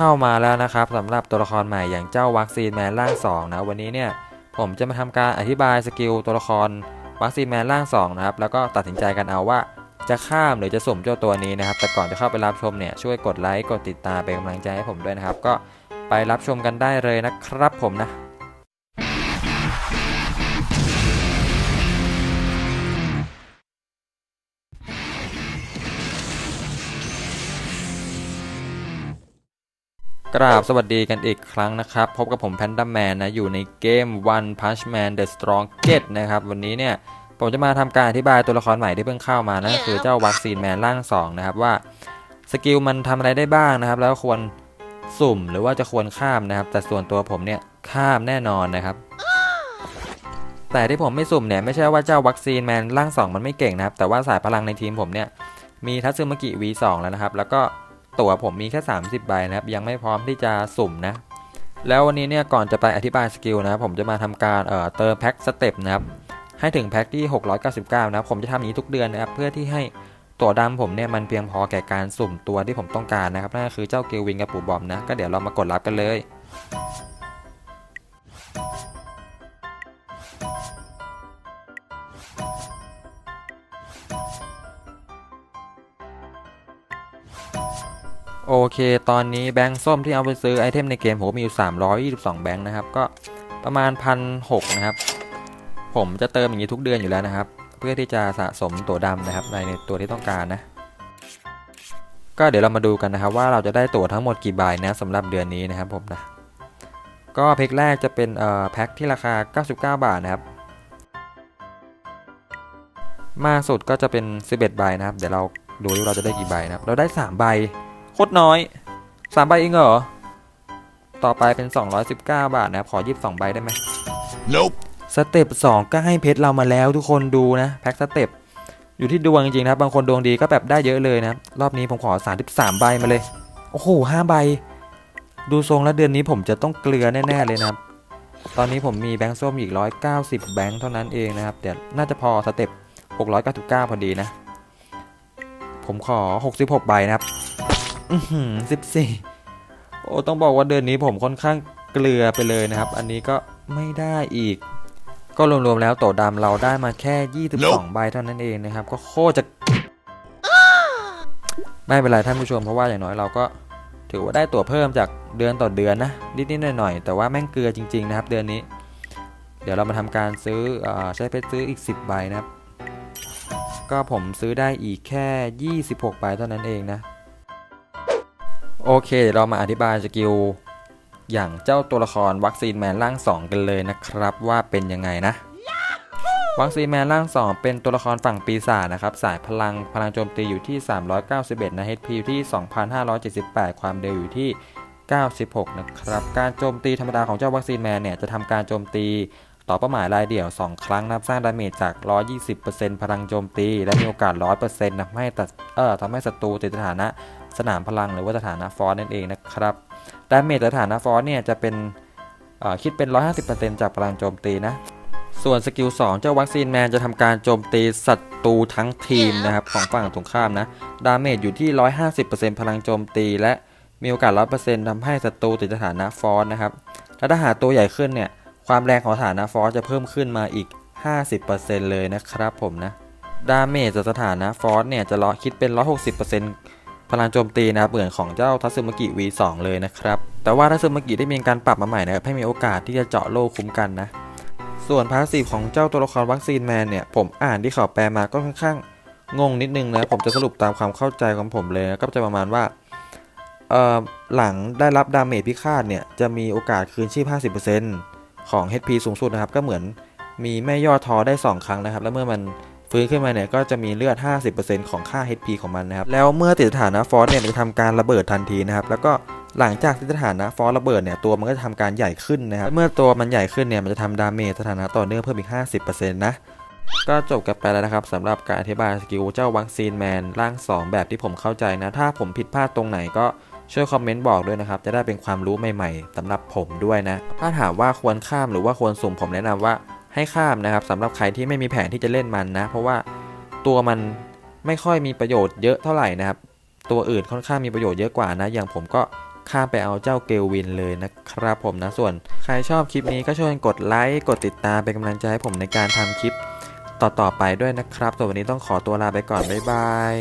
เข้ามาแล้วนะครับสำหรับตัวละครใหม่อย่างเจ้าวัคซีนแมนร่าง2นะวันนี้เนี่ยผมจะมาทำการอธิบายสกิลตัวละครวัคซีนแมนร่าง2นะครับแล้วก็ตัดสินใจกันเอาว่าจะข้ามหรือจะสุ่มเจ้าตัวนี้นะครับ แต่ก่อนจะเข้าไปรับชมเนี่ยช่วยกดไลค์กดติดตามเป็นกำลังใจให้ผมด้วยนะครับ ก็ไปรับชมกันได้เลยนะครับผมนะ กราบสวัสดีกันอีกครั้งนะครับ พบกับผมแพนด้าแมนนะ อยู่ในเกม One Punch Man The Strongest นะครับ วันนี้เนี่ย ผมจะมาทำการอธิบายตัวละครใหม่ที่เพิ่งเข้ามานะก็คือเจ้าวัคซีนแมนร่าง 2 นะครับ ว่าสกิลมันทำอะไรได้บ้างนะครับ แล้วควรสุ่มหรือว่าจะควรข้ามนะครับ แต่ส่วนตัวผมเนี่ยข้ามแน่นอนนะครับ แต่ที่ผมไม่สุ่มเนี่ยไม่ใช่ว่าเจ้าวัคซีนแมนร่าง 2 มันไม่เก่งนะครับแต่ว่าสายพลังในทีมผมเนี่ยมีทัตสึมากิ V2 แล้วนะครับ แล้วก็ ตั๋วผมมีแค่ 30 ใบนะครับ ยังไม่พร้อมที่จะสุ่มนะ แล้ววันนี้เนี่ยก่อนจะไปอธิบายสกิลนะครับผมจะมาทำการเอ่อเติมแพ็คสเต็ปนะครับ ให้ถึงแพ็คที่ 699 นะครับผมจะทำนี้ทุกเดือนนะครับ เพื่อที่ให้ตัวดำผมเนี่ยมันเพียงพอแก่การสุ่มตัวที่ผมต้องการนะครับ นั่นก็คือเจ้าเกลวินกับปู่บอมนะ ก็เดี๋ยวเรามากดรับกันเลย โอเค ตอนนี้แบงค์ส้มที่เอาไปซื้อไอเทมในเกมผมมีอยู่ 322 แบงค์นะครับ ก็ประมาณพันหนะครับ ผมจะเติมอย่างนี้ทุกเดือนอยู่แล้วนะครับ เพื่อที่จะสะสมตัวดำนะครับในตัวที่ต้องการนะ ก็เดี๋ยวเรามาดูกันนะครับ ว่าเราจะได้ตั๋วทั้งหมดกี่ใบนะสำหรับเดือนนี้นะครับผมนะ ก็แพ็คแรกจะเป็นเอ่อแพ็คที่ราคา 99 บาทนะครับ มากสุดก็จะเป็น 11 ใบนะครับ เดี๋ยวเราดูว่าเราจะได้กี่ใบนะครับ เราได้ 3 ใบ โคตรน้อย3ใบเองเหรอ ต่อไปเป็น 219 บาทนะครับขอ22ใบได้ไหม Nope. สเต็ป2ก็ให้เพชรเรามาแล้วทุกคนดูนะ แพ็คสเต็ปอยู่ที่ดวงจริงๆนะครับ บางคนดวงดีก็แบบได้เยอะเลยนะครับรอบนี้ผมขอ 33 ใบมาเลย โอ้โห5ใบ ดูทรงแล้วเดือนนี้ผมจะต้องเกลือแน่ ๆ เลยนะครับ ตอนนี้ผมมีแบงค์ส้มอีก 190 แบงค์เท่านั้นเองนะครับ เดี๋ยวน่าจะพอสเต็ป699 พอดีนะ ผมขอ 66 ใบนะครับ อือหือ14โอ้ต้องบอกว่าเดือนนี้ผมค่อนข้างเกลือไปเลยนะครับ อันนี้ก็ไม่ได้อีก ก็รวมๆแล้วโตดำเราได้มาแค่ 22 ใบเท่านั้นเองนะครับ ก็โคตรจะ ไม่เป็นไรท่านผู้ชมเพราะว่าอย่างน้อยเราก็ถือว่าได้ตั๋วเพิ่มจากเดือนต่อเดือนนะ นิดๆหน่อยๆ แต่ว่าแม่งเกลือจริง ๆ นะครับ เดือนนี้ เดี๋ยวเรามาทำการซื้ออาใช้เพชรซื้ออีก 10 ใบนะครับ ก็ผมซื้อได้อีกแค่ 26 ใบเท่านั้นเองนะ โอเคเดี๋ยวเรามาอธิบายสกิลอย่างเจ้าตัวละครวัคซีนแมนร่าง2 กันเลยนะครับว่าเป็นยังไงนะวัคซีนแมนร่าง 2 เป็นตัวละครฝั่งปีศาจนะครับ สายพลังพลังโจมตีอยู่ที่ 391 นะ HP อยู่ที่ 2,578 ความเร็วอยู่ที่ 96 นะครับ การโจมตีธรรมดาของเจ้าวัคซีนแมนเนี่ย จะทำการโจมตีต่อเป้าหมายรายเดี่ยว 2 ครั้งนะครับสร้างดาเมจจาก 120%พลังโจมตี และมีโอกาส 100%ทำให้ตัดเอ่อทำให้ศัตรูติดสถานะ สนามพลังหรือว่าสถานะฟอสนั่นเองนะครับดาเมจสถานะฟอสเนี่ยจะเป็นเอ่อคิดเป็น 150%จากพลังโจมตีนะ ส่วนสกิล2เจ้าวัคซีนแมนจะทำการโจมตีศัตรูทั้งทีมนะครับของฝั่งตรงข้ามนะ ดาเมจอยู่ที่ 150%พลังโจมตีและมีโอกาส 100%ทำให้ศัตรูติดสถานะฟอสนะครับ และถ้าหาตัวใหญ่ขึ้นเนี่ย ความแรงของสถานะฟอสจะเพิ่มขึ้นมาอีก 50%เลยนะครับผมนะ ดาเมจจากสถานะฟอสเนี่ยจะร้อคิดเป็น 160% พลังโจมตีนะครับเหมือนของเจ้าทัสึมกิ V2 เลยนะครับ แต่ว่าทัสึมกิได้มีการปรับมาใหม่นะครับให้มีโอกาสที่จะเจาะโลคุ้มกันนะ ส่วนพาสีของเจ้าตัวละครวัคซีนแมนเนี่ยผมอ่านที่เขาแปลมาก็ค่อนข้างงงนิดนึงนะผมจะสรุปตามความเข้าใจของผมเลยนะก็จะประมาณว่าหลังได้รับดาเมจพิฆาตเนี่ยจะมีโอกาสคืนชีพ 50%ของ HP สูงสุดนะครับก็เหมือนมีแม่ย่อทอได้ 2 ครั้งนะครับ แล้วเมื่อมัน ฟื้นขึ้นมาเนี่ยก็จะมีเลือด 50%ของค่า HP ของมันนะครับ แล้วเมื่อติดสถานะฟอสเนี่ยมันจะทำการระเบิดทันทีนะครับ แล้วก็หลังจากที่สถานะฟอสระเบิดเนี่ยตัวมันก็จะทำการใหญ่ขึ้นนะครับ เมื่อตัวมันใหญ่ขึ้นเนี่ยมันจะทำดาเมจสถานะต่อเนื่องเพิ่มอีก 50%นะก็จบกันไปแล้วนะครับสำหรับการอธิบายสกิลเจ้าวัคซีนแมนร่าง 2 แบบที่ผมเข้าใจนะ ถ้าผมผิดพลาดตรงไหนก็ช่วยคอมเมนต์บอกด้วยนะครับ จะได้เป็นความรู้ใหม่ๆสำหรับผมด้วยนะ ถ้าถามว่าควรข้ามหรือว่าควรสุ่มผมแนะนำว่า ให้ข้ามนะครับสำหรับใครที่ไม่มีแผนที่จะเล่นมันนะ เพราะว่าตัวมันไม่ค่อยมีประโยชน์เยอะเท่าไหร่นะครับ ตัวอื่นค่อนข้างมีประโยชน์เยอะกว่านะ อย่างผมก็ข้ามไปเอาเจ้าเกลวินเลยนะครับผมนะ ส่วนใครชอบคลิปนี้ก็ช่วยกดไลค์กดติดตามเป็นกำลังใจให้ผมในการทำคลิปต่อๆไปด้วยนะครับส่วนวันนี้ต้องขอตัวลาไปก่อน บ๊ายบาย